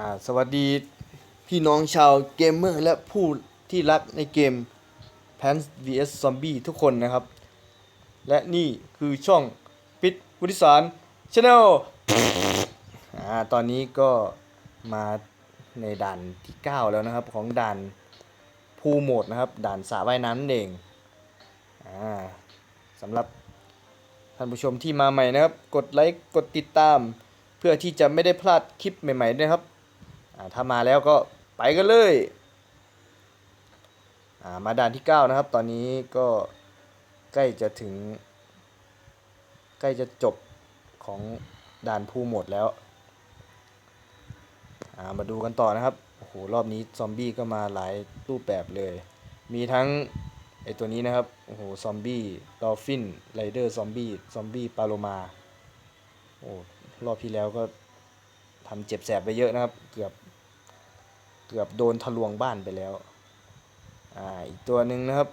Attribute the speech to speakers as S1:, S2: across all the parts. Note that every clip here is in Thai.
S1: อ่าสวัสดีพี่น้องชาวเกมเมอร์และผู้ที่รักในเกม Plants vs Zombie ทุกคนนะครับ และนี่คือช่องปิดวุฒิสารชาแนลอ่าตอนนี้ก็มาในด่านที่ 9 แล้วนะครับของด่านภูโหมดนะครับ ด่านสระว่ายน้ำนั่นเองอ่าสำหรับท่านผู้ชมที่มาใหม่นะครับ กดไลค์ กดติดตาม เพื่อที่จะไม่ได้พลาดคลิปใหม่ๆด้วยครับ ถ้ามาแล้วก็ไปกันเลยามาด่านที่ 9 นะครับ ตอนนี้ก็ใกล้จะถึง ใกล้จะจบของด่านภูหมดแล้วามาดูกันต่อนะครับ โอ้โห รอบนี้ซอมบี้ก็มาหลายรูปแบบเลย มีทั้งไอตัวนี้นะครับ โอ้โห ซอมบี้ดอลฟินไรเดอร์ซอมบี้ ซอมบี้ปาโลมา โอ้ รอบที่แล้วก็ทำเจ็บแสบไปเยอะนะครับ เกือบ เกือบโดนทะลวงบ้านไปแล้ว อ่า อีกตัวหนึ่งนะครับ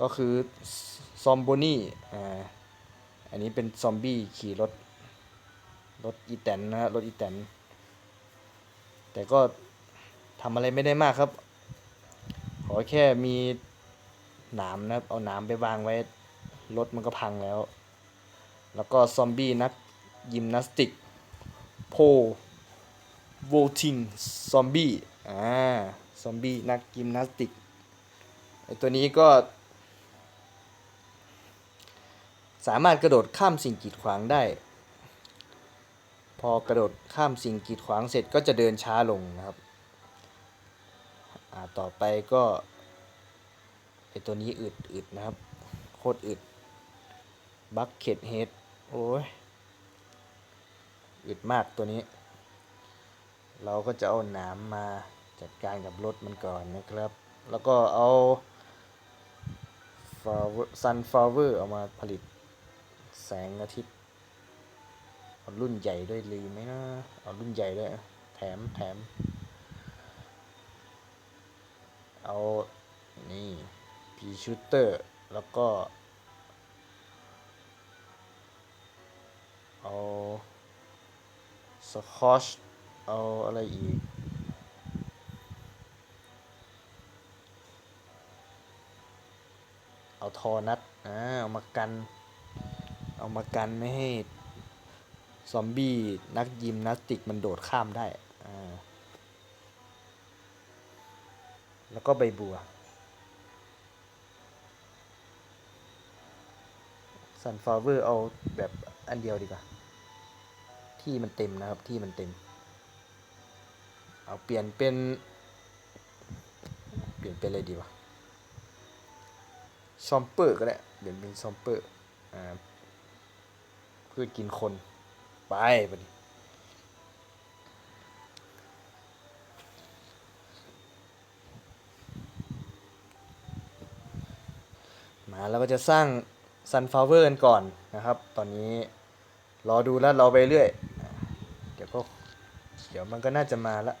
S1: ก็คือซอมโบนี่ อ่า อันนี้เป็นซอมบี้ขี่รถ รถอีแตนนะฮะรถอีแตน แต่ก็ทำอะไรไม่ได้มากครับ ขอแค่มีหนามนะครับ เอาหนามไปวางไว้ รถมันก็พังแล้ว แล้วก็ซอมบี้นักยิมนาสติกโพ โวทิงซอมบี้อ่าซอมบี้นักยิมนาสติกไอตัวนี้ก็ สามารถกระโดดข้ามสิ่งกีดขวางได้ พอกระโดดข้ามสิ่งกีดขวางเสร็จก็จะเดินช้าลงนะครับอ่าต่อไปก็ไอตัวนี้อึดอึดนะครับ โคตรอึดบัคเก็ตเฮดโอ้ยอึดมากตัวนี้ เราก็จะเอาหนามมาจัดการกับรถมันก่อนนะครับ แล้วก็เอาซันฟลาวเวอร์เอามาผลิตแสงอาทิตย์เอารุ่นใหญ่ด้วยลีไหมนะ เอารุ่นใหญ่ด้วย แถมแถม เอานี่พีชูเตอร์ แล้วก็ เอาสคอช เอาอะไรอีก เอาทอนัดอ่าเอามากัน เอามากันไม่ให้ ซอมบี้นักยิมนาสติกมันโดดข้ามได้อ่าแล้วก็ใบบัวซันฟลาเวอร์เอาแบบอันเดียวดีกว่า ที่มันเต็มนะครับ ที่มันเต็ม เอาเปลี่ยนเป็น เปลี่ยนเป็นอะไรดีวะซอมเปอร์ก็ได้เปลี่ยนเป็นซอมเปอร์อ่าเพื่อกินคนไปไปดิมาเราก็จะสร้างซันฟลาวเวอร์กันก่อนนะครับ ตอนนี้รอดูแล้วราไปเรื่อย เดี๋ยวก็เดี๋ยวมันก็น่าจะมาละ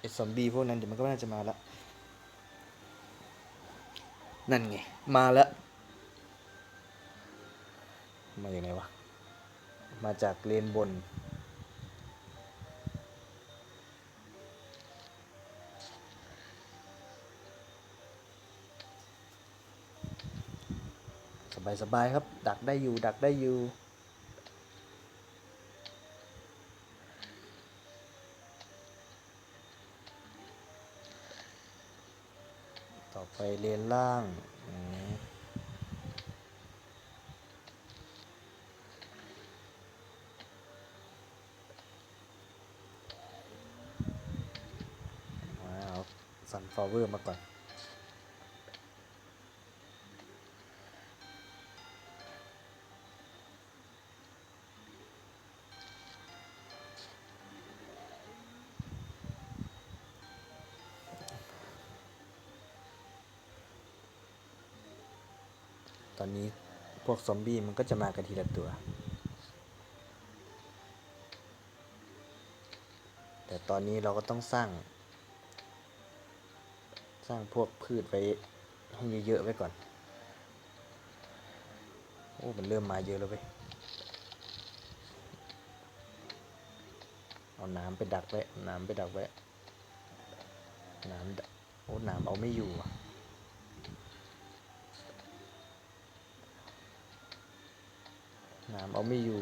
S1: ไอ้ซอมบี้พวกนั้นเดี๋ยวมันก็น่าจะมาละ นั่นไง มาแล้วมาอย่างไงวะ มาจากเลนบนสบายสบาย ๆ ครับ ดักได้อยู่ ดักได้อยู่ ต่อไปเลนล่างอืมาเอาซันฟลาวเวอร์มาก่อน ตอนนี้พวกซอมบี้มันก็จะมากันทีละตัว แต่ตอนนี้เราก็ต้องสร้าง สร้างพวกพืชไว้ให้เยอะๆไว้ก่อน โอ้ มันเริ่มมาเยอะแล้วเว้ย เอาน้ำไปดักไว้ น้ำไปดักไว้ น้ำโอ้ น้ำเอาไม่อยู่อะ น้ำเอาไม่อยู่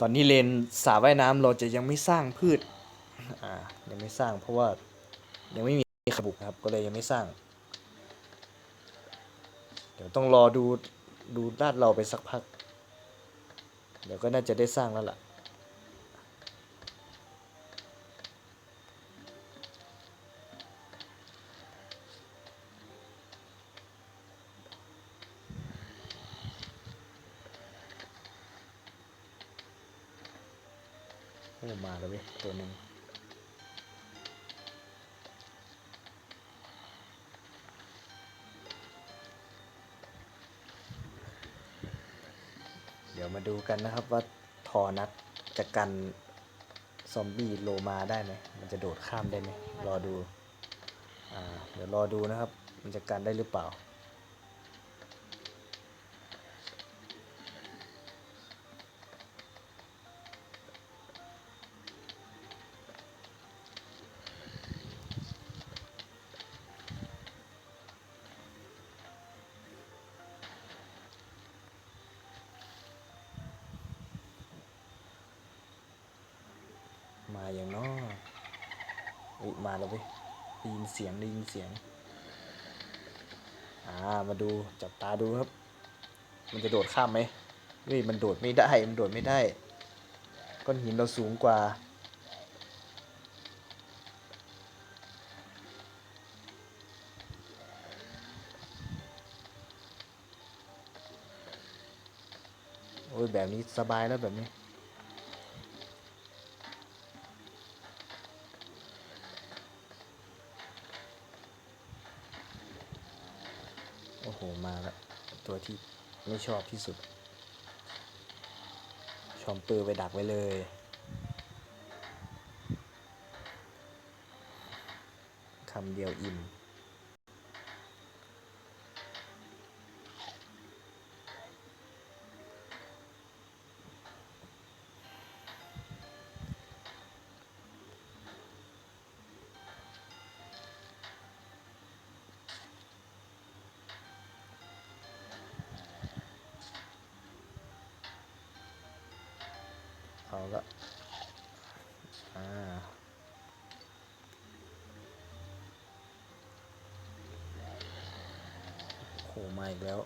S1: ตอนนี้เลนสระว่ายน้ำเราจะยังไม่สร้างพืช อ่า ยังไม่สร้างเพราะว่ายังไม่มีขบุกนะครับ ก็เลยยังไม่สร้าง เดี๋ยวต้องรอดูดูลาดเราไปสักพัก เดี๋ยวก็น่าจะได้สร้างแล้วล่ะโอ้มาแล้วเว้ยตัวหนึ่ง ดี๋ยวมาดูกันนะครับว่าทอนัดจะกันซอมบี้โลมาได้ไหมมันจะโดดข้ามได้ไหมรอดู อ่า เดี๋ยวรอดูนะครับ มันจะกันได้หรือเปล่ามา สียง อ่า มาดูจับตาดูครับ มันจะโดดข้ามไหมเฮ้ยมันโดดไม่ได้ มันโดดไม่ได้ ก้อนหินเราสูงกว่า โอ้ยแบบนี้สบายแล้วแบบนี้ ไม่ชอบที่สุด ชอมปือไปดักไว้เลย คำเดียวอิ่ม หมาอีกแล้ว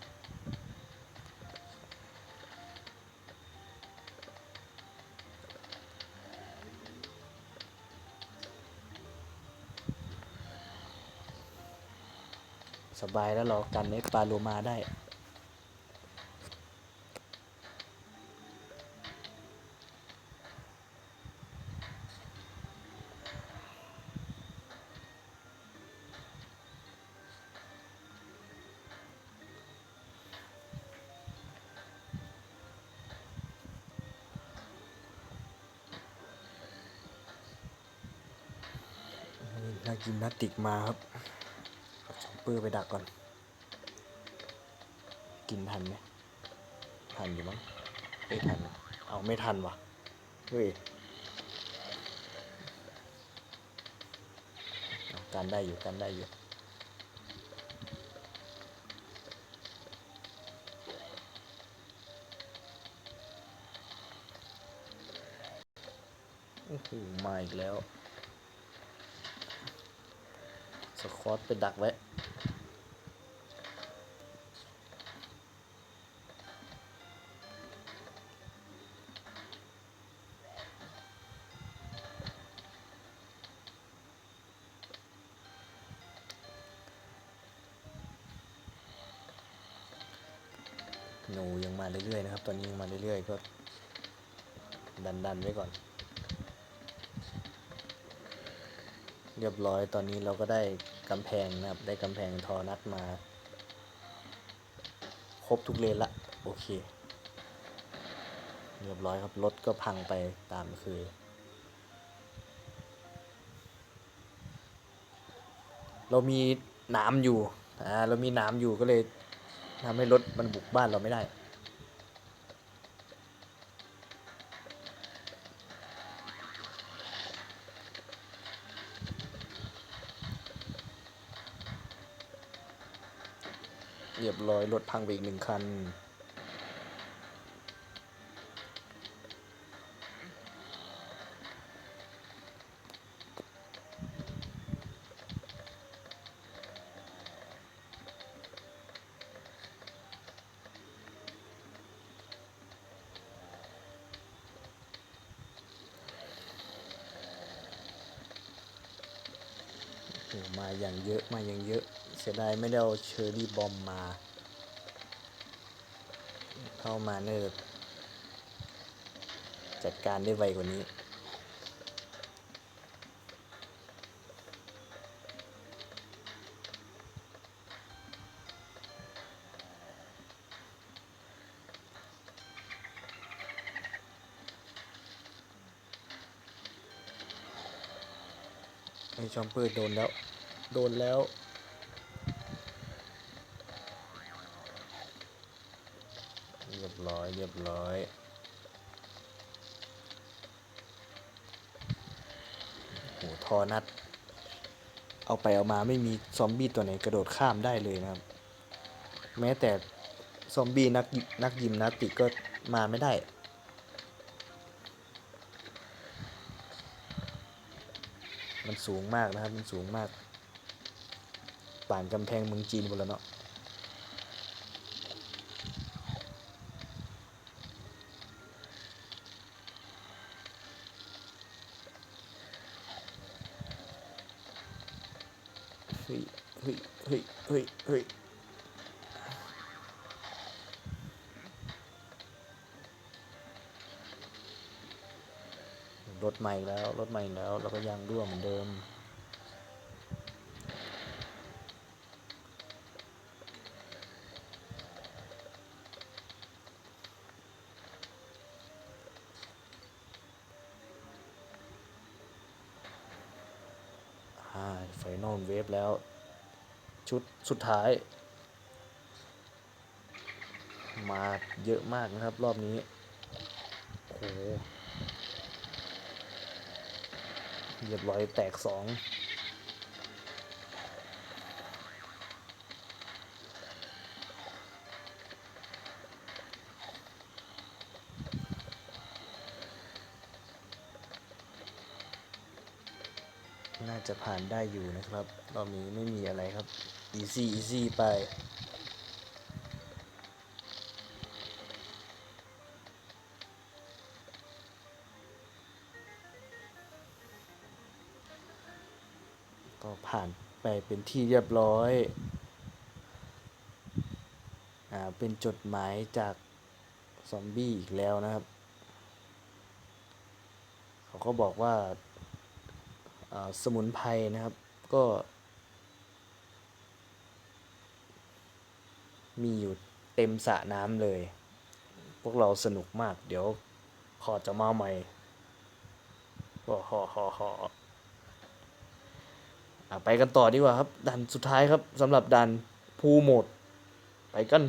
S1: สบายแล้วเรากันไอ้ปลาโลมาได้ น่าติกมาครับเอาช็อปเปอร์ไปดักก่อน กินทันไหมทันอยู่มั้งไม่ทัน เอาไม่ทันวะเฮ้ยการได้อยู่การได้อยู่โอ้โหมาอีกแล้ว สควอตไปดักไว้ หนูยังมาเรื่อยๆนะครับ ตอนนี้ยังมาเรื่อยๆ ก็ดันๆไว้ก่อน เรียบร้อยตอนนี้เราก็ได้กำแพงนะครับ ได้กำแพงทอนัดมา ครบทุกเลนละ โอเค เรียบร้อยครับรถก็พังไปตามคือเรามีน้ำอยู่อ่าเรามีน้ำอยู่ก็เลยทำให้รถมันบุกบ้านเราไม่ได้ เรียบร้อยรถพังไปอีกหนึ่งคัน มาอย่างเยอะมาอย่างเยอะ เสียดายไม่ได้เอาเชอร์รี่บอมมา เข้ามาเนี่ยจัดการได้ไวกว่านี้ไอ้จอมเปิดโดนแล้ว โดนแล้ว รียบร้อยเรียบร้อยโหทอนัด เอาไปเอามาไม่มีซอมบี้ตัวไหนกระโดดข้ามได้เลยนะครับ แม้แต่ซอมบี้นักยินักยิมนาติกก็มาไม่ได้มันสูงมากนะครับ มันสูงมากป่านกำแพงเมืองจีนหมดแล้วเนาะ ใหม่แล้วรถใหม่แล้วแล้วก็ยางรั่วเหมือนเดิม ไฟนอลเวฟแล้ว ชุดสุดท้าย มาเยอะมากนะครับรอบนี้โอ้โห เรียบร้อยแตกสองน่าจะผ่านได้อยู่นะครับ รอบนี้ไม่มีอะไรครับ easy easy ไป ไปเป็นที่เรียบร้อยอ่าเป็นจดหมายจากซอมบี้อีกแล้วนะครับ เขาก็บอกว่าาสมุนไพรนะครับก็ มีอยู่เต็มสระน้ำเลย พวกเราสนุกมากเดี๋ยวขอจะมาใหม่ก็ขอขอขออะ ไปกันต่อดีกว่าครับดันสุดท้ายครับสำหรับดันภูโหมด ไปกัน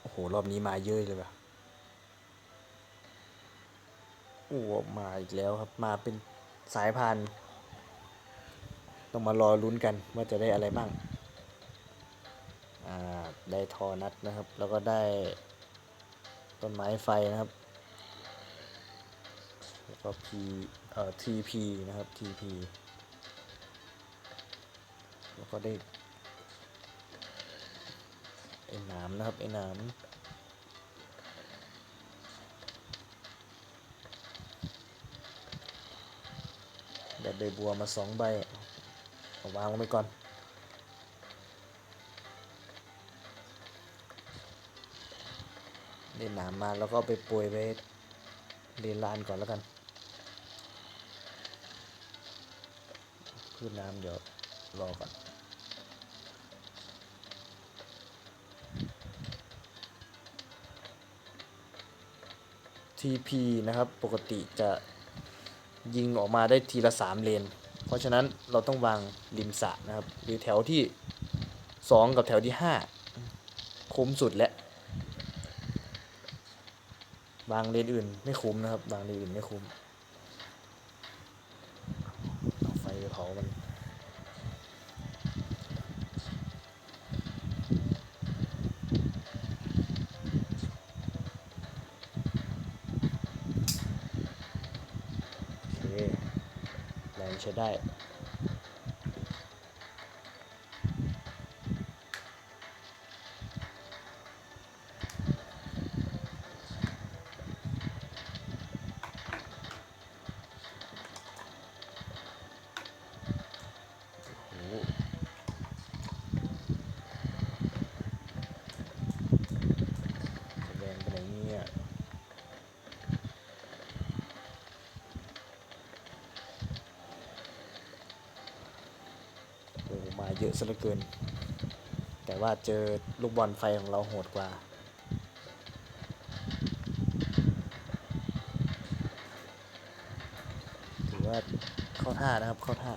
S1: โอ้โหรอบนี้มาเยอะเลยว่ะโอ้มาอีกแล้วครับมาเป็นสายพาน ต้องมารอลุ้นกันว่าจะได้อะไรบ้างได้ทอนัดนะครับ แล้วก็ได้ต้นไม้ไฟนะครับ แล้วก็ P เอ่อ TP นะครับ TP แล้วก็ได้ไอ้นามนะครับไอ้นามได้ใบบัวมาสองใบเอาวางลงไปก่อนเล่นหนามมาแล้วก็ไปปรยไว้เรียนลานก่อนแล้วกัน ขึ้นน้ำเดี๋ยวรอก่อน TP นะครับปกติจะยิงออกมาได้ทีละสามเลน เพราะฉะนั้นเราต้องวางริมสระนะครับ หรือแถวที่สองกับแถวที่ห้าคุ้มสุดแล้ววางเลนอื่นไม่คุ้มนะครับ วางเลนอื่นไม่คุ้มเอาไฟไปเผามัน โอเคแรงใช้ได้ โอ้โหจะแรงไปไหนเนี่ย โอ้โหมาเย อะซะเหลือเกิน แต่ว่าเจอลูกบอลไฟของเราโหดกว่า ถือว่าเข้าท่านะครับเข้าท่า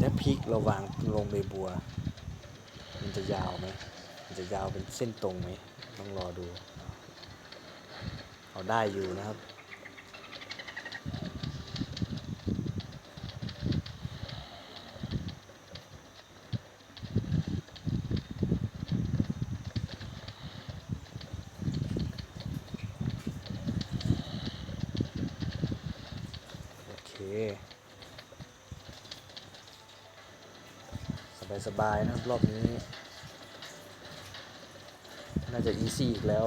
S1: ถ้าพลิกเราวางลงใบบัว มันจะยาวไหมมันจะยาวเป็นเส้นตรงไหมต้องรอดู เอาได้อยู่นะครับ โอเค สบายๆนะครับ รอบนี้ น่าจะอีซี่อีกแล้ว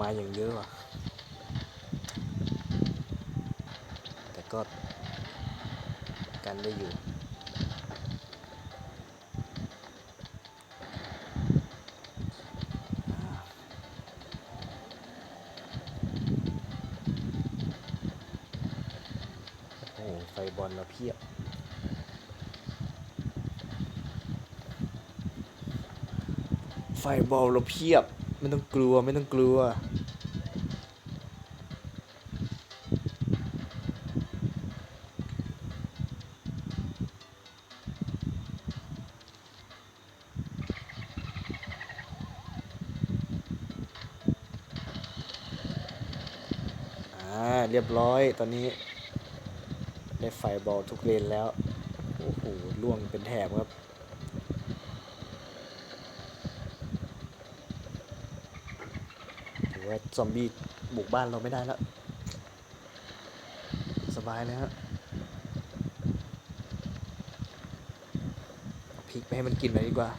S1: มาอย่างเยอะว่ะ แต่ก็กันได้อยู่โอ้ไฟบอลเราเพียบ ไฟบอลเราเพียบ ไม่ต้องกลัวไม่ต้องกลัว อ่า เรียบร้อยตอนนี้ ได้ไฟบอลทุกเลนแล้ว โอ้โหล่วงเป็นแถบครับ ถือว่า ซอมบี้บุกบ้านเราไม่ได้แล้ว สบายเลยฮะพริกไปให้มันกินหน่อยดีกว่า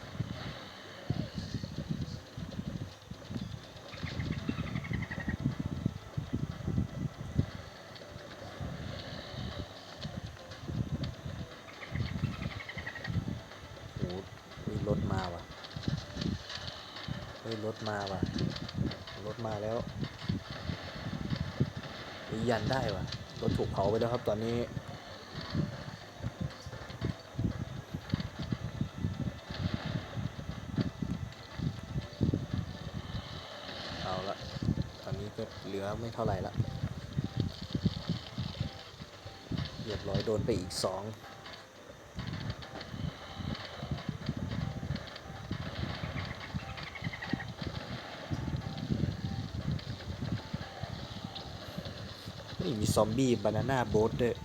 S1: โอ้โหมีรถมาว่ะ เฮ้ย รถมาว่ะ มาแล้วมียันได้ว่ะรถถูกเผาไปแล้วครับตอนนี้ เอาละตอนนี้ก็เหลือไม่เท่าไหร่ละเรียบร้อยโดนไปอีกสอง นี่มีซอมบี้บานาน่าโบ๊ทด้วย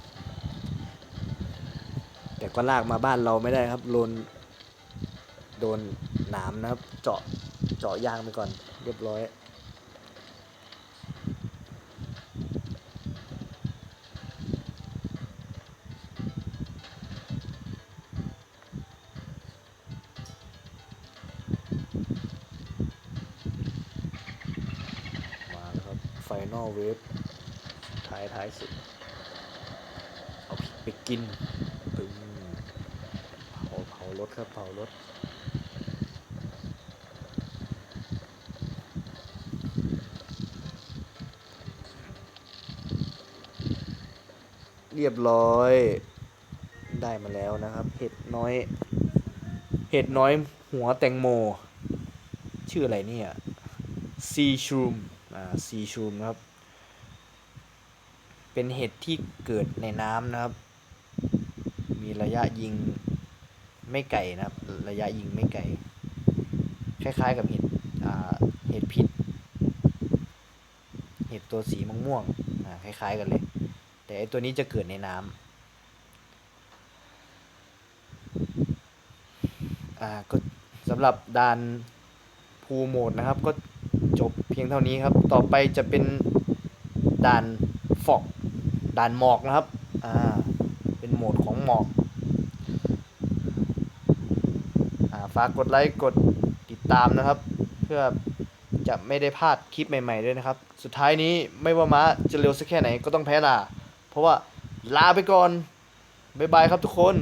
S1: แต่ก็ลากมาบ้านเราไม่ได้ครับโดนโดโดนหนามนะครับ เจาะเจาะยางไปก่อนเรียบร้อย กไปกินปึ้งเผาเผารถครับเผารถเรียบร้อย ได้มาแล้วนะครับ เห็ดน้อย เห็ดน้อยหัวแตงโม ชื่ออะไรเนี่ยซีชูมอ่าซีชูมครับ เป็นเห็ดที่เกิดในน้ำนะครับ ยะยิงไม่ไกลนะครับ ระยะยิงไม่ไกล คล้ายๆกับเห็ดเห็ดพิษ เห็ดตัวสีม่วงๆคล้ายๆกันเลย แต่ไอตัวนี้จะเกิดในน้ำอ่าก็สำหรับด่านภูโหมดนะครับ ก็จบเพียงเท่านี้ครับ ต่อไปจะเป็นด่านฟอกด่านหมอกนะครับ อ่า เป็นโหมดของหมอก อ่า ฝากกดไลค์กดติดตามนะครับ เพื่อจะไม่ได้พลาดคลิปใหม่ๆด้วยนะครับ สุดท้ายนี้ไม่ว่าม้าจะเร็วสักแค่ไหนก็ต้องแพ้ลา เพราะว่าลาไปก่อน บ๊ายบายครับทุกคน